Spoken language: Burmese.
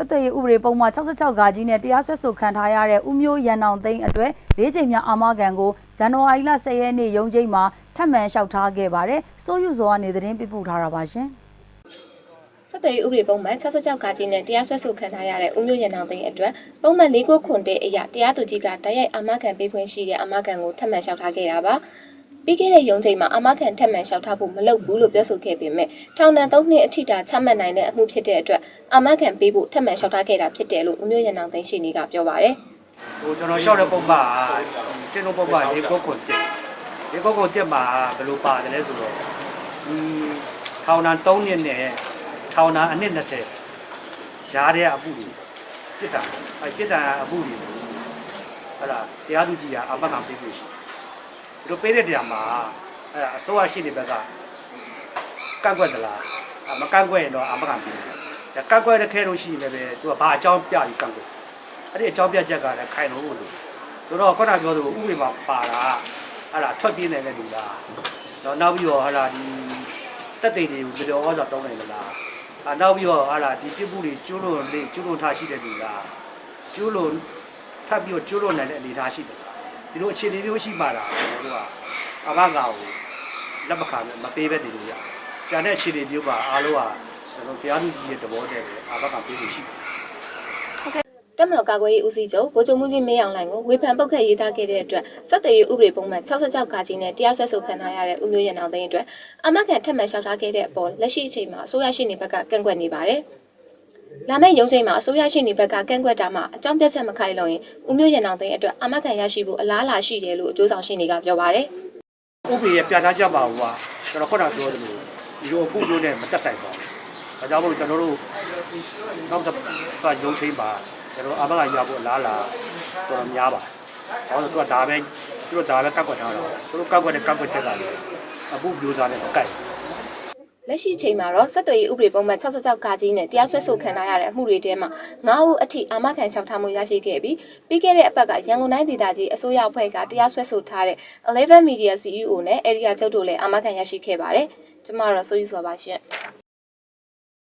ဆက်သွယ်ရေးဥပဒေပုံမှန်66ဂါကြီးနဲ့တရားစွဲဆိုခံထားရတဲ့ဦးမျိုးရန်အောင်သိန်းအတွက်၄ချိန်မြောက်အာမခံကိုဇန်နဝါရီလ10ရက်နေ့ရုံးချိန်မှာထပ်မံလျှောက်ထားခဲ့ပါတယ်။စိုးယူစောကနေသတင်းပေးပို့ထားတာပါရှင်။ဆက်သွယ်ရေးဥပဒေပုံမှန်66ကကြီးနဲ့တရားစွဲဆိုခံထားရတဲ့ဦးမျိုးရန်အောင်သိန်းအတွက်ပုံမှန်၄ခုခွန်တဲ့အရာတရားသူကြီးကတိုက်ရိုက်အာမခံပေးခွင့်ရှိတဲ့အာမခံကိုထပ်မံလျှောက်ထားခဲ့တာပါ ပြီးခဲ့တဲ့ရုံးချိန်မှာအာမခံထပ်မံလျှောက်ထားဖို့မလုပ်ဘူးလို့ပြောဆိုခဲ့ပေမဲ့ထောင်ဒဏ်၃နှစ်အထိတာချမှတ်နိုင်တဲ့အမှုဖြစ်တဲ့အတွက်အာမခံပေးဖို့ထပ်မံလျှောက်ထားခဲ့တာဖြစ်တယ်လို့ဦးမျိုးရန်အောင်သိန်းရှိနေကပြောပါရယ်ဟိုကျွန်တော်ရှောက်တဲ့ပုံပါကျင်းတို့ပုံပါရေကုတ်ခွန်တက်ရေကုတ်ခွန်တက်မှာဘယ်လိုပါတယ်လဲဆိုတော့ဒီထောင်ဒဏ်3နှစ်နဲ့ထောင်ဒဏ်အနှစ်20ကြားတဲ့အမှုတွေပြစ်တာအဲပြစ်တာအမှုတွေဟဲ့လားတရားသူကြီးကအပတ်ကပေးလို့ရှိတယ်သူ တို့ပေးတဲ့တရားမှာအဲအစိုးရရှိတဲ့ဘက်ကကန့်ကွက်သလားအမကန့်ကွက်ရင်တော့အပတ်ကပေးတယ်ကန့်ကွက်တဲ့ခဲလို့ရှိရင်လည်းသူကဘာအကြောင်းပြပြီးကန့်ကွက်အဲ့ဒီအကြောင်းပြချက်ကလည်းခိုင်လို့လို့ဆိုတော့ခုနပြောသလိုဥပဒေမှာပါတာအဲ့ဒါထွက်ပြေးနိုင်တဲ့လူလားတော့နောက်ပြီးတော့ဟာလာဒီတက်တိတ်တွေကိုကြော်ဩဇာတောင်းနိုင်မလားအာနောက်ပြီးတော့ဟာလာဒီပြစ်မှုတွေကျူးလွန်လေကျူးလွန်ထားရှိတဲ့လူလားကျူးလွန်ထပ်ပြီးတော့ကျူးလွန်နိုင်တဲ့အနေအထားရှိတယ် ဒီလိုအခြေအနေမျိုးရှိမှလားကျွန်တော်တို့ကအဘကာကိုလက်မခံမပေးပဲနေလို့ရကျန်တဲ့အခြေအနေမျိုးပါအားလုံးကကျွန်တော်တရားသူကြီးရဲ့တဘောတည်းပဲအဘကပေးလို့ရှိတယ်တက်မတော်ကာကွယ်ရေးဦးစီးချုပ်ဗိုလ်ချုပ်မှုကြီးမင်းအောင်လှိုင်ကိုဝေဖန်ပုတ်ခတ်ရေးသားခဲ့တဲ့အတွက်ဆက်သွယ်ရေးဥပဒေပုံမှန်66ကကြီးနဲ့တရားစွဲဆိုခံထားရတဲ့ဦးမျိုးရန်အောင်သိန်းအတွက်အမတ်ခံထပ်မံလျှောက်ထားခဲ့တဲ့အပေါ်လက်ရှိအချိန်မှာအစိုးရရှိနေဘက်ကကန့်ကွက်နေပါတယ်။ လာမယ့်ရုံးချိန်မှာအစိုးရရှိနေဘက်ကကန့်ကွက်တာမှာအကြောင်းပြချက်မခိုင်လုံရင်ဦးမျိုးရန်အောင်သိန်းအတွက်အမတ်ခံရရှိဖို့အလားအလာရှိတယ်လို့အကျိုးဆောင်ရှိနေကပြောပါတယ်။ဥပဒေရဲ့ပြဋ္ဌာန်းချက်ပါဘူးကကျွန်တော်ခုနပြောသလိုဒီလိုအပုလို့နဲ့မတက်ဆိုင်ပါဘူး။ဒါကြောင့်မို့လို့ကျွန်တော်တို့နောက်တစ်ခါရုံးချိန်ပါကျွန်တော်အဘကရဖို့အလားလာတော်တော်များပါတယ်။ဟောသူကဒါပဲသူတို့ဒါပဲကောက်ကွက်ထားတာ။သူတို့ကောက်ကွက်တဲ့ကောက်ကွက်ချက်ကလည်းအပုမျိုးစားနဲ့မကိုက်ဘူး။ လက်ရှိချိန်မှာတော့ဆက်သွယ်ရေးဥပဒေပုံမှန်66ကကြီးနဲ့တရားစွဲဆိုခံထားရတဲ့အမှုတွေထဲမှာ9ဦးအထိအာမခံလျှောက်ထားမှုရရှိခဲ့ပြီးပြီးခဲ့တဲ့အပတ်ကရန်ကုန်တိုင်းဒေသကြီးအစိုးရအဖွဲ့ကတရားစွဲဆိုထားတဲ့11 Media CEO နဲ့ Area ချုပ်တို့လည်းအာမခံရရှိခဲ့ပါတယ်။ကျမတော့စိုးယူစောပါရှင်။